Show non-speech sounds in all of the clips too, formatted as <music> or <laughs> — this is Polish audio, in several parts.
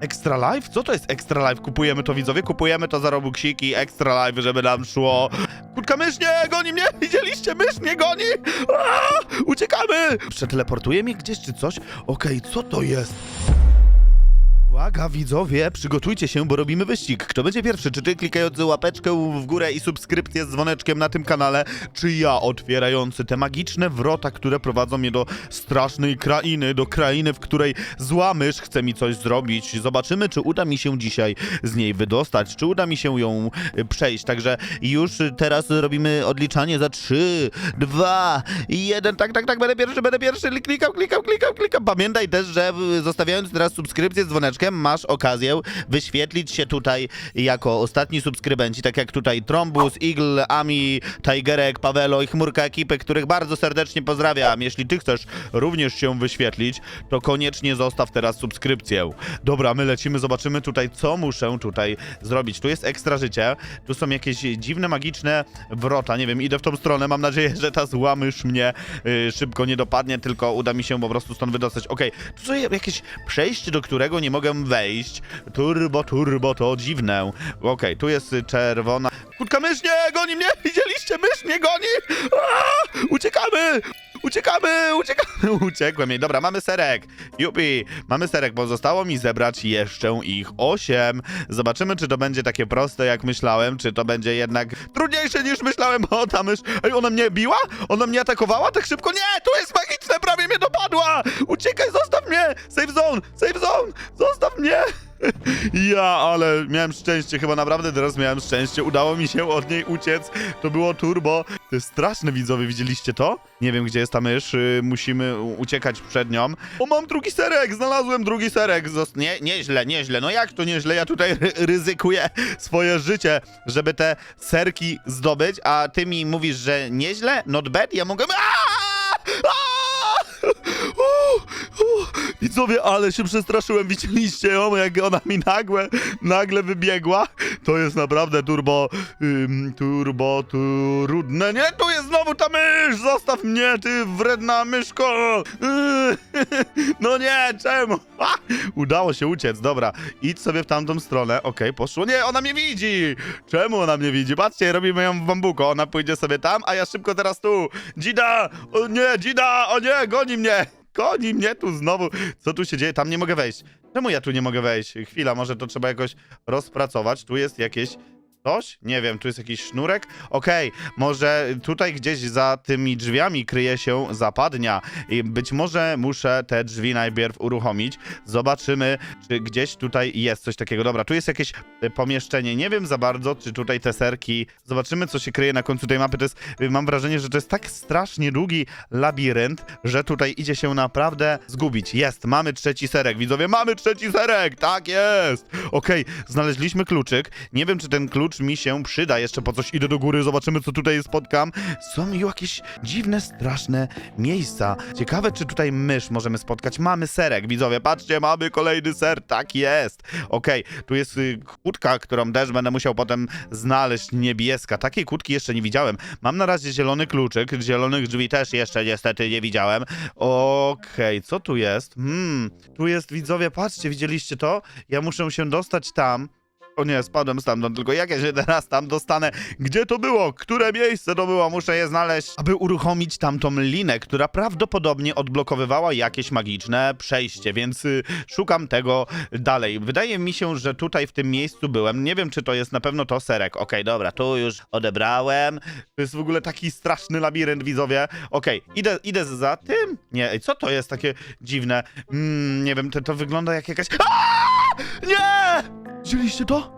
Extra Life? Co to jest Extra Life? Kupujemy to widzowie, kupujemy to za robuxiki, Extra Life, żeby nam szło. Kurka, mysz nie goni mnie! <laughs> Widzieliście? Mysz mnie goni! Uciekamy! Przeteleportuje mnie gdzieś czy coś? Okej, co to jest? Uwaga, widzowie, przygotujcie się, bo robimy wyścig. Kto będzie pierwszy? Czy ty klikający łapeczkę w górę i subskrypcję z dzwoneczkiem na tym kanale? Czy ja otwierający te magiczne wrota, które prowadzą mnie do strasznej krainy, do krainy, w której zła mysz chce mi coś zrobić. Zobaczymy, czy uda mi się dzisiaj z niej wydostać, czy uda mi się ją y, przejść. Także już teraz robimy odliczanie za 3, 2, 1. Tak, tak, tak, będę pierwszy, będę pierwszy. Klikam, klikam, klikam, klikam. Pamiętaj też, że y, zostawiając teraz subskrypcję z dzwoneczkiem, masz okazję wyświetlić się tutaj jako ostatni subskrybenci, tak jak tutaj Trombus, Eagle, Ami, Tigerek, Pawelo i Chmurka ekipy, których bardzo serdecznie pozdrawiam. Jeśli ty chcesz również się wyświetlić, to koniecznie zostaw teraz subskrypcję. Dobra, my lecimy, zobaczymy tutaj, co muszę tutaj zrobić. Tu jest ekstra życie, tu są jakieś dziwne, magiczne wrota, nie wiem, idę w tą stronę, mam nadzieję, że ta zła mysz mnie y, szybko nie dopadnie, tylko uda mi się po prostu stąd wydostać. Okej, tu są jakieś przejście, do którego nie mogę wejść. Turbo, turbo, to dziwne. Okej, tu jest czerwona. Kurka, mysz nie goni mnie! <laughs> Widzieliście? Mysz mnie goni! Aaa! Uciekamy! Uciekamy, uciekamy, <laughs> uciekłem jej. Dobra, mamy serek. Jupi, mamy serek, bo zostało mi zebrać jeszcze ich osiem. Zobaczymy, czy to będzie takie proste, jak myślałem, czy to będzie jednak trudniejsze niż myślałem. <laughs> O, ta mysz, ej, ona mnie biła? Ona mnie atakowała tak szybko? Nie, tu jest magiczne, prawie mnie dopadła! Uciekaj, zostaw Ja, ale miałem szczęście, chyba naprawdę teraz miałem szczęście. Udało mi się od niej uciec. To było turbo. To jest straszne, widzowie, widzieliście to? Nie wiem, gdzie jest ta mysz. y, Musimy uciekać przed nią. O, mam drugi serek! Znalazłem drugi serek. Nie, nieźle, nieźle. No jak to nieźle? Ja tutaj ry ryzykuję swoje życie, żeby te serki zdobyć, a ty mi mówisz, że nieźle? Not bad? Ja mogę... Aaaa! Aaaa! Widzowie, ale się przestraszyłem, widzieliście ją, jak ona mi nagle, nagle wybiegła. To jest naprawdę turbo, ym, turbo, trudne. Nie, tu jest znowu ta mysz! Zostaw mnie, ty wredna myszko! Yy, <laughs> No nie, czemu? Udało się uciec, dobra. Idź sobie w tamtą stronę, okej, poszło. Nie, ona mnie widzi! Czemu ona mnie widzi? Patrzcie, robimy ją w bambuko. Ona pójdzie sobie tam, a ja szybko teraz tu. Dzida! O nie, Dzida! O nie, goni mnie! Goni mnie tu znowu. Co tu się dzieje? Tam nie mogę wejść. Czemu ja tu nie mogę wejść? Chwila, może to trzeba jakoś rozpracować. Tu jest jakieś coś? Nie wiem, tu jest jakiś sznurek? Okej, może tutaj gdzieś za tymi drzwiami kryje się zapadnia. I być może muszę te drzwi najpierw uruchomić. Zobaczymy, czy gdzieś tutaj jest coś takiego. Dobra, tu jest jakieś e, pomieszczenie. Nie wiem za bardzo, czy tutaj te serki. Zobaczymy, co się kryje na końcu tej mapy. To jest, y, mam wrażenie, że to jest tak strasznie długi labirynt, że tutaj idzie się naprawdę zgubić. Jest, mamy trzeci serek. Widzowie, mamy trzeci serek! Tak jest! Okej, znaleźliśmy kluczyk. Nie wiem, czy ten klucz mi się przyda. Jeszcze po coś idę do góry, zobaczymy, co tutaj spotkam. Są jakieś dziwne, straszne miejsca. Ciekawe, czy tutaj mysz możemy spotkać. Mamy serek, widzowie, patrzcie, mamy kolejny ser. Tak jest. Okej, tu jest y, kłódka, którą też będę musiał potem znaleźć. Niebieska. Takiej kłódki jeszcze nie widziałem. Mam na razie zielony kluczyk. Zielonych drzwi też jeszcze niestety nie widziałem. Okej, co tu jest? Hmm, tu jest, widzowie, patrzcie, widzieliście to? Ja muszę się dostać tam. O nie, spadłem stamtąd, tylko jak ja się teraz tam dostanę? Gdzie to było? Które miejsce to było? Muszę je znaleźć, aby uruchomić tamtą linę, która prawdopodobnie odblokowywała jakieś magiczne przejście, więc y, szukam tego dalej. Wydaje mi się, że tutaj w tym miejscu byłem. Nie wiem, czy to jest na pewno to serek. Okej, dobra, tu już odebrałem. To jest w ogóle taki straszny labirynt, widzowie. Okej, idę, idę za tym? Nie, co to jest takie dziwne? Mm, nie wiem, to, to wygląda jak jakaś... Aaaa! Nie! Widzieliście to?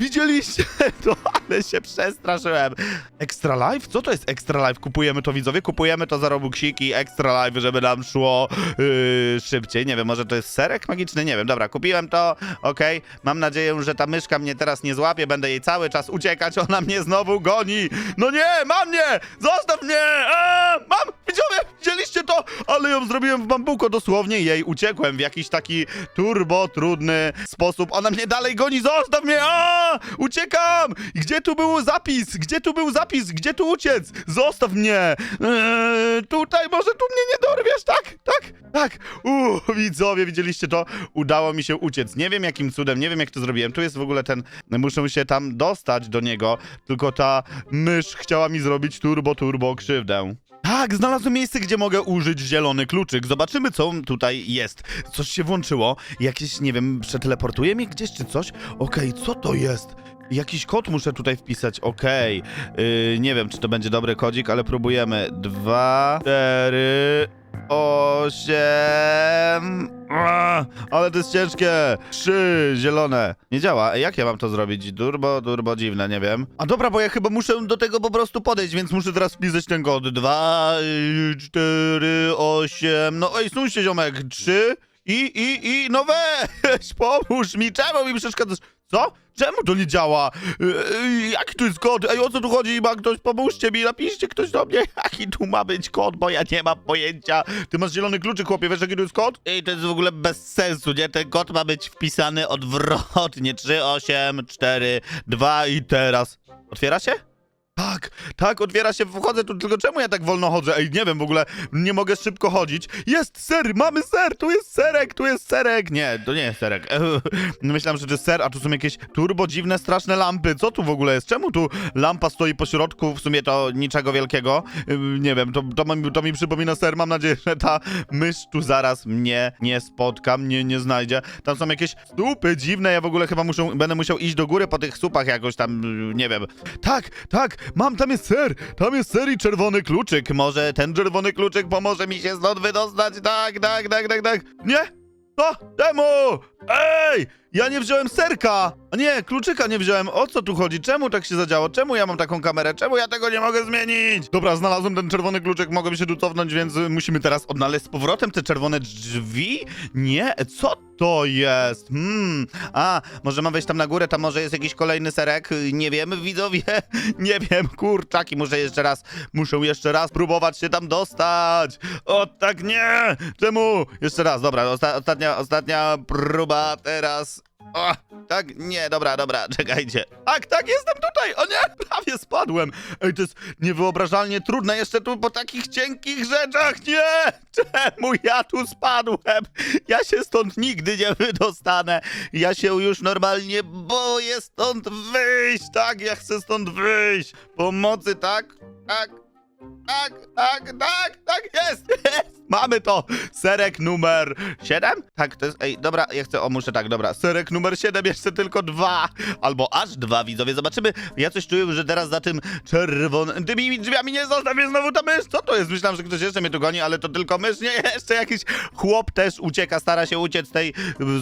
Widzieliście <laughs> to, ale się przestraszyłem. Extra Life? Co to jest Extra Life? Kupujemy to, widzowie? Kupujemy to za robuxiki Extra Life, żeby nam szło yy, szybciej. Nie wiem, może to jest serek magiczny? Nie wiem. Dobra, kupiłem to, okej. Mam nadzieję, że ta myszka mnie teraz nie złapie. Będę jej cały czas uciekać, ona mnie znowu goni. No nie, mam mnie! Zostaw mnie! Eee, mam! Widzowie, widzieliście to? Ale ją zrobiłem w bambuko, dosłownie jej uciekłem w jakiś taki turbo trudny sposób. Ona mnie dalej goni, zostaw mnie! A! Uciekam! Gdzie tu był zapis? Gdzie tu był zapis? Gdzie tu uciec? Zostaw mnie! Eee, tutaj może tu mnie nie dorwiesz, tak? Tak? Tak! Uuu, widzowie, widzieliście to? Udało mi się uciec. Nie wiem jakim cudem, nie wiem jak to zrobiłem. Tu jest w ogóle ten... Muszę się tam dostać do niego, tylko ta mysz chciała mi zrobić turbo, turbo krzywdę. Tak, znalazłem miejsce, gdzie mogę użyć zielony kluczyk. Zobaczymy, co tutaj jest. Coś się włączyło. Jakieś, nie wiem, przeteleportuje mnie gdzieś czy coś? Okej, co to jest? Jakiś kod muszę tutaj wpisać, okej. Yy, nie wiem, czy to będzie dobry kodzik, ale próbujemy. Dwa, cztery, osiem... Ale to jest ciężkie. Trzy, zielone. Nie działa. Jak ja mam to zrobić? Turbo, turbo, dziwne, nie wiem. A dobra, bo ja chyba muszę do tego po prostu podejść, więc muszę teraz wpisać ten kod. Dwa, cztery, osiem... No ej, snuńcie, ziomek. Trzy i, i, i... No weź, <laughs> pomóż mi. Czemu mi przeszkadzasz? Co? Czemu to nie działa? Yy, jaki tu jest kod? Ej, o co tu chodzi? Ma ktoś, pomóżcie mi, napiszcie ktoś do mnie, <laughs> jaki tu ma być kod, bo ja nie mam pojęcia. Ty masz zielony kluczyk, chłopie, wiesz jaki tu jest kod? Ej, to jest w ogóle bez sensu, nie? Ten kod ma być wpisany odwrotnie. 3, 8, 4, 2 i teraz. Otwiera się? Tak, tak, otwiera się, wchodzę tu, tylko czemu ja tak wolno chodzę? Ej, nie wiem, w ogóle nie mogę szybko chodzić. Jest ser, mamy ser, tu jest serek, tu jest serek. Nie, to nie jest serek. <laughs> Myślałem, że to jest ser, a tu są jakieś turbo dziwne, straszne lampy. Co tu w ogóle jest? Czemu tu lampa stoi po środku? W sumie to niczego wielkiego. Nie wiem, to, to, mi, to mi przypomina ser. Mam nadzieję, że ta mysz tu zaraz mnie nie spotka, mnie nie znajdzie. Tam są jakieś supy dziwne, ja w ogóle chyba muszę, będę musiał iść do góry po tych supach jakoś tam, nie wiem. Tak, tak, mam, tam jest ser, tam jest ser i czerwony kluczyk. Może ten czerwony kluczyk pomoże mi się stąd wydostać? Tak, tak, tak, tak, tak. Nie? Co? Czemu? Ej! Ja nie wziąłem serka! A nie, kluczyka nie wziąłem. O co tu chodzi? Czemu tak się zadziało? Czemu ja mam taką kamerę? Czemu ja tego nie mogę zmienić? Dobra, znalazłem ten czerwony kluczyk, mogę się tu cofnąć, więc musimy teraz odnaleźć z powrotem te czerwone drzwi? Nie, co to jest? Hmm, a, może mam wejść tam na górę, tam może jest jakiś kolejny serek? Nie wiem, widzowie, <laughs> nie wiem, kurczaki, muszę jeszcze raz, muszę jeszcze raz próbować się tam dostać. O, tak nie! Czemu? Jeszcze raz, dobra, osta ostatnia, ostatnia próba, teraz... O, tak, nie, dobra, dobra, <laughs> czekajcie. Tak, tak, jestem tutaj, o nie, <laughs> prawie spadłem. Ej, to jest niewyobrażalnie trudne jeszcze tu po takich cienkich rzeczach, nie! <laughs> Czemu ja tu spadłem? Ja się stąd nigdy nie wydostanę. Ja się już normalnie boję stąd wyjść, tak, ja chcę stąd wyjść. Pomocy, tak, tak, tak, tak, tak, tak, jest, <laughs> jest! Mamy to! Serek numer 7? Tak, to jest. Ej, dobra, ja chcę. O, muszę tak, dobra. Serek numer 7, jeszcze tylko dwa. Albo aż dwa, widzowie. Zobaczymy. Ja coś czuję, że teraz za tym czerwonym. Tymi drzwiami nie zostawię znowu ta mysz. Co to jest? Myślałem, że ktoś jeszcze mnie tu goni, ale to tylko mysz. Nie, <laughs> jeszcze jakiś chłop też ucieka, stara się uciec tej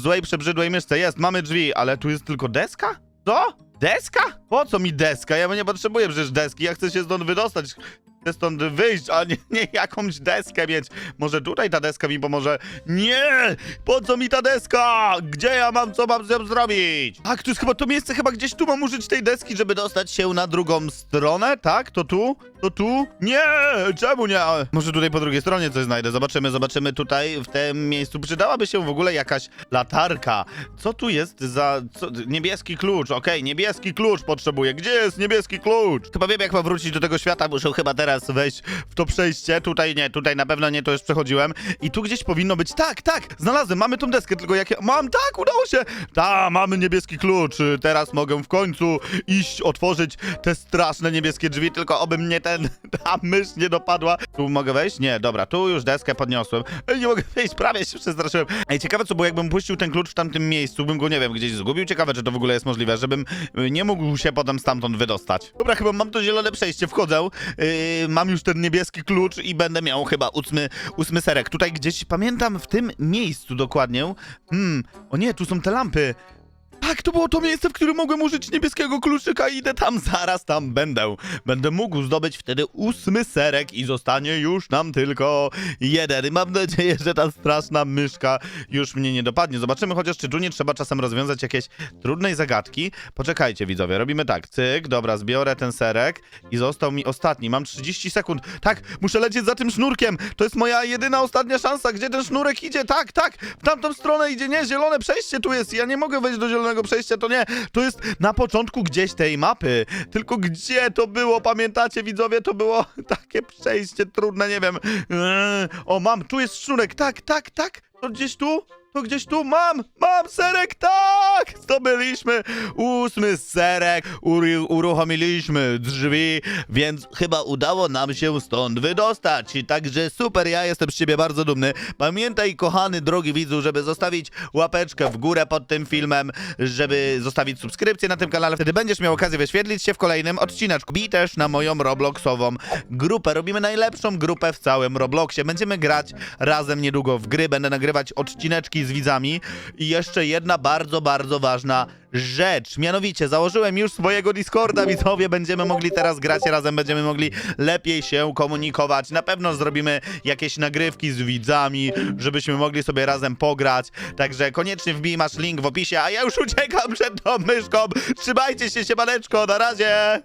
złej, przebrzydłej myszce. Jest, mamy drzwi, ale tu jest tylko deska? Co? Deska? Po co mi deska? Ja nie potrzebuję przecież deski, ja chcę się stąd wydostać. Chcę stąd wyjść, a nie, nie jakąś deskę mieć. Może tutaj ta deska mi pomoże? Nie! Po co mi ta deska? Gdzie ja mam, co mam z nią zrobić? Tak, to jest chyba to miejsce, chyba gdzieś tu mam użyć tej deski, żeby dostać się na drugą stronę, tak? To tu? To tu? Nie! Czemu nie? Może tutaj po drugiej stronie coś znajdę. Zobaczymy, zobaczymy tutaj w tym miejscu. Przydałaby się w ogóle jakaś latarka. Co tu jest za... Co? Niebieski klucz, okej, niebieski klucz potrzebuję. Gdzie jest niebieski klucz? Chyba wiem, jak mam wrócić do tego świata. Muszę chyba teraz wejść w to przejście. Tutaj nie, tutaj na pewno nie, to już przechodziłem. I tu gdzieś powinno być... Tak, tak, znalazłem, mamy tą deskę, tylko jak ja... Mam, tak, udało się! Ta, mamy niebieski klucz. Teraz mogę w końcu iść, otworzyć te straszne niebieskie drzwi, tylko oby mnie ten, <laughs> ta mysz nie dopadła. Tu mogę wejść? Nie, dobra, tu już deskę podniosłem. Ej, nie mogę wejść, prawie się przestraszyłem. Ej, ciekawe co, bo jakbym puścił ten klucz w tamtym miejscu, bym go, nie wiem, gdzieś zgubił. Ciekawe, czy to w ogóle jest możliwe, żebym y, nie mógł się potem stamtąd wydostać. Dobra, chyba mam to zielone przejście, wchodzę. Yy, mam już ten niebieski klucz i będę miał chyba ósmy, ósmy serek. Tutaj gdzieś, pamiętam, w tym miejscu dokładnie. Hmm, o nie, tu są te lampy. Tak, to było to miejsce, w którym mogłem użyć niebieskiego kluczyka i idę tam, zaraz tam będę. Będę mógł zdobyć wtedy ósmy serek i zostanie już nam tylko jeden. I mam nadzieję, że ta straszna myszka już mnie nie dopadnie. Zobaczymy chociaż, czy tu nie trzeba czasem rozwiązać jakiejś trudnej zagadki. Poczekajcie, widzowie, robimy tak. Cyk, dobra, zbiorę ten serek i został mi ostatni. Mam 30 sekund. Tak, muszę lecieć za tym sznurkiem. To jest moja jedyna, ostatnia szansa. Gdzie ten sznurek idzie? Tak, tak, w tamtą stronę idzie. Nie, zielone przejście tu jest. Ja nie mogę wejść do zielonego samego przejścia, to nie. To jest na początku gdzieś tej mapy. Tylko gdzie to było, pamiętacie widzowie? To było <laughs> takie przejście trudne, nie wiem. Eee, o, mam, tu jest sznurek, tak, tak, tak. To gdzieś tu? To gdzieś tu mam, mam serek, tak! Zdobyliśmy ósmy serek, uru- uruchomiliśmy drzwi, więc chyba udało nam się stąd wydostać. Także super, ja jestem z ciebie bardzo dumny. Pamiętaj, kochany, drogi widzu, żeby zostawić łapeczkę w górę pod tym filmem, żeby zostawić subskrypcję na tym kanale. Wtedy będziesz miał okazję wyświetlić się w kolejnym odcineczku. Bij też na moją Robloxową grupę. Robimy najlepszą grupę w całym Robloxie. Będziemy grać razem niedługo w gry, będę nagrywać odcineczki z widzami. I jeszcze jedna bardzo, bardzo ważna rzecz. Mianowicie, założyłem już swojego Discorda, widzowie. Będziemy mogli teraz grać razem, będziemy mogli lepiej się komunikować. Na pewno zrobimy jakieś nagrywki z widzami, żebyśmy mogli sobie razem pograć. Także koniecznie wbij, masz link w opisie, a ja już uciekam przed tą myszką. Trzymajcie się, siemaneczko, na razie!